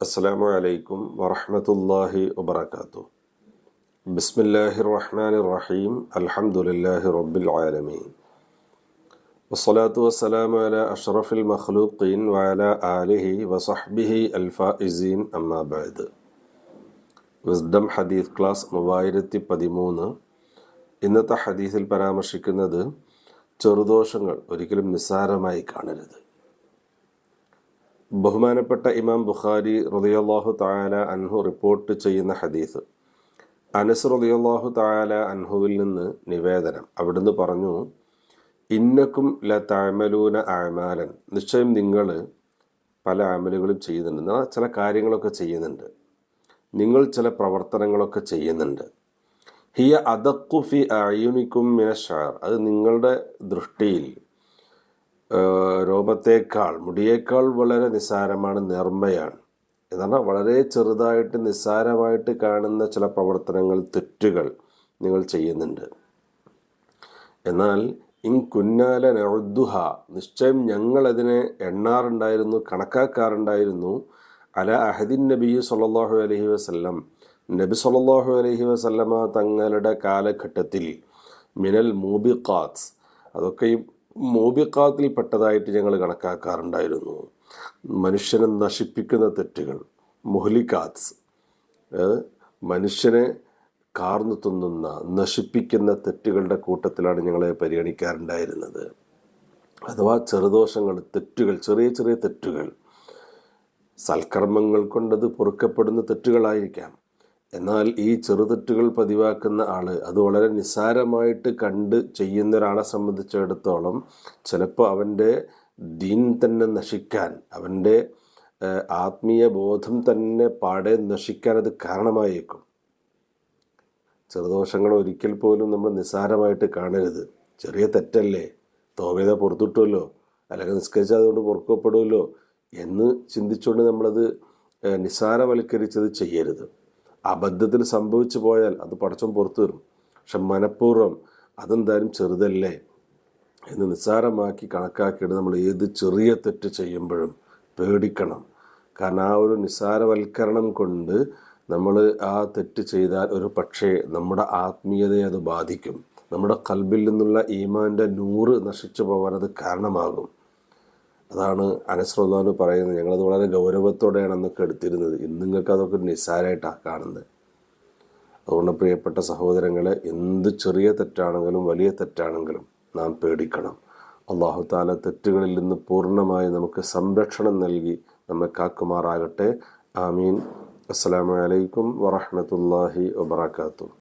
അസ്സലാമു അലൈക്കും വറഹമത്തല്ലാഹി വബർക്കാത്തു ബിസ്മില്ലാഹി റഹ്മാൻ റഹീം അലഹമുല്ലാഹി റബ്ബിൽ ആലമീൻ വസ്സലാത്തു വസ്സലാമു അല അഷ്റഫിൽ മഖ്ലൂഖീൻ വഅല ആലിഹി വസഹ്ബിഹി അൽഫായിസീൻ അമ്മാബാദ് വിസ്ഡം ഹദീസ് ക്ലാസ് മൂവായിരത്തി പതിമൂന്ന് ഇന്നത്തെ ഹദീസിൽ പരാമർശിക്കുന്നത് ചെറുദോഷങ്ങൾ ഒരിക്കലും നിസ്സാരമായി കാണരുത്. ബഹുമാനപ്പെട്ട ഇമാം ബുഖാരി റളിയല്ലാഹു തായാല അൻഹു റിപ്പോർട്ട് ചെയ്യുന്ന ഹദീസ്. അനസ് റളിയല്ലാഹു തായാല അൻഹുവിൽ നിന്ന് നിവേദനം. അവിടുന്ന് പറഞ്ഞു ഇന്നക്കും ല താമലൂന ആമാലൻ നിശ്ചയം നിങ്ങൾ പല ആമലുകളും ചെയ്യുന്നുണ്ട്. ചില കാര്യങ്ങളൊക്കെ ചെയ്യുന്നുണ്ട്. നിങ്ങൾ ചില പ്രവർത്തനങ്ങളൊക്കെ ചെയ്യുന്നുണ്ട്. ഹിയ അദക്കുഫി അയുനിക്കും മിനഷാർ അത് നിങ്ങളുടെ ദൃഷ്ടിയിൽ രോമത്തേക്കാൾ മുടിയേക്കാൾ വളരെ നിസ്സാരമാണ് നിർമ്മയാണ്. എന്നാണ് വളരെ ചെറുതായിട്ട് നിസ്സാരമായിട്ട് കാണുന്ന ചില പ്രവർത്തനങ്ങൾ തെറ്റുകൾ നിങ്ങൾ ചെയ്യുന്നുണ്ട്. എന്നാൽ ഇൻ കുന്നാല നഴുദ്ദുഹ നിശ്ചയം ഞങ്ങളതിനെ എണ്ണാറുണ്ടായിരുന്നു കണക്കാക്കാറുണ്ടായിരുന്നു. അല അഹദിൻ നബി സൊല്ലാഹു അലഹി വസ്ല്ലം നബി സൊല്ലാഹു അലഹി വസല്ലമ തങ്ങളുടെ കാലഘട്ടത്തിൽ മിനൽ മൂബിഖാത്ത് അതൊക്കെ ഈ മൂബിഖാത്തിൽ പെട്ടതായിട്ട് ഞങ്ങൾ കണക്കാക്കാറുണ്ടായിരുന്നു. മനുഷ്യനെ നശിപ്പിക്കുന്ന തെറ്റുകൾ മുഹ്ലിക്കാത്സ് മനുഷ്യനെ കാർന്നു തിന്നുന്ന നശിപ്പിക്കുന്ന തെറ്റുകളുടെ കൂട്ടത്തിലാണ് ഞങ്ങളെ പരിഗണിക്കാറുണ്ടായിരുന്നത്. അഥവാ ചെറുദോഷങ്ങൾ തെറ്റുകൾ ചെറിയ ചെറിയ തെറ്റുകൾ സൽക്കർമ്മങ്ങൾ കൊണ്ടത് പൊറുക്കപ്പെടുന്ന തെറ്റുകളായിരിക്കാം. എന്നാൽ ഈ ചെറുതെറ്റുകൾ പതിവാക്കുന്ന ആൾ അത് വളരെ നിസ്സാരമായിട്ട് കണ്ട് ചെയ്യുന്ന ഒരാളെ സംബന്ധിച്ചിടത്തോളം ചിലപ്പോൾ അവന്റെ ദീൻ തന്നെ നശിക്കാൻ അവന്റെ ആത്മീയ ബോധം തന്നെ പാടെ നശിക്കാൻ അത് കാരണമായേക്കും. ചെറുദോഷങ്ങൾ ഒരിക്കൽ പോലും നമ്മൾ നിസ്സാരമായിട്ട് കാണരുത്. ചെറിയ തെറ്റല്ലേ? തോവേത പുറത്തുട്ടുമല്ലോ അല്ലെങ്കിൽ നിസ്കരിച്ചാൽ അതുകൊണ്ട് പുറക്കപ്പെടുമല്ലോ എന്ന് ചിന്തിച്ചുകൊണ്ട് നമ്മളത് നിസ്സാരവൽക്കരിച്ചത് ചെയ്യരുത്. അബദ്ധത്തിൽ സംഭവിച്ചു പോയാൽ അത് പടച്ചം പുറത്തു വരും. പക്ഷെ മനഃപൂർവം അതെന്തായാലും ചെറുതല്ലേ എന്ന് നിസ്സാരമാക്കി കണക്കാക്കിയിട്ട് നമ്മൾ ഏത് ചെറിയ തെറ്റ് ചെയ്യുമ്പോഴും പേടിക്കണം. കാരണം ആ ഒരു നിസ്സാരവൽക്കരണം കൊണ്ട് നമ്മൾ ആ തെറ്റ് ചെയ്താൽ ഒരു പക്ഷേ നമ്മുടെ ആത്മീയതയെ അത് ബാധിക്കും. നമ്മുടെ കൽബിൽ നിന്നുള്ള ഈമാന്റെ നൂറ് നശിച്ചു പോകാൻ അത് കാരണമാകും. അതാണ് അനസ്രല്ലാന്ന് പറയുന്നത്. ഞങ്ങളത് വളരെ ഗൗരവത്തോടെയാണ് അന്നൊക്കെ എടുത്തിരുന്നത്. ഇന്ന് നിങ്ങൾക്ക് അതൊക്കെ നിസ്സാരമായിട്ടാണ് കാണുന്നത്. അതുകൊണ്ട് പ്രിയപ്പെട്ട സഹോദരങ്ങളെ എന്ത് ചെറിയ തെറ്റാണെങ്കിലും വലിയ തെറ്റാണെങ്കിലും നാം പേടിക്കണം. അള്ളാഹു താല തെറ്റുകളിൽ നിന്ന് പൂർണമായി നമുക്ക് സംരക്ഷണം നൽകി നമ്മെ കാക്കുമാറാകട്ടെ. ആമീൻ. അസ്സാം വലൈക്കും വറഹമത്തല്ലാഹി വബർക്കാത്തു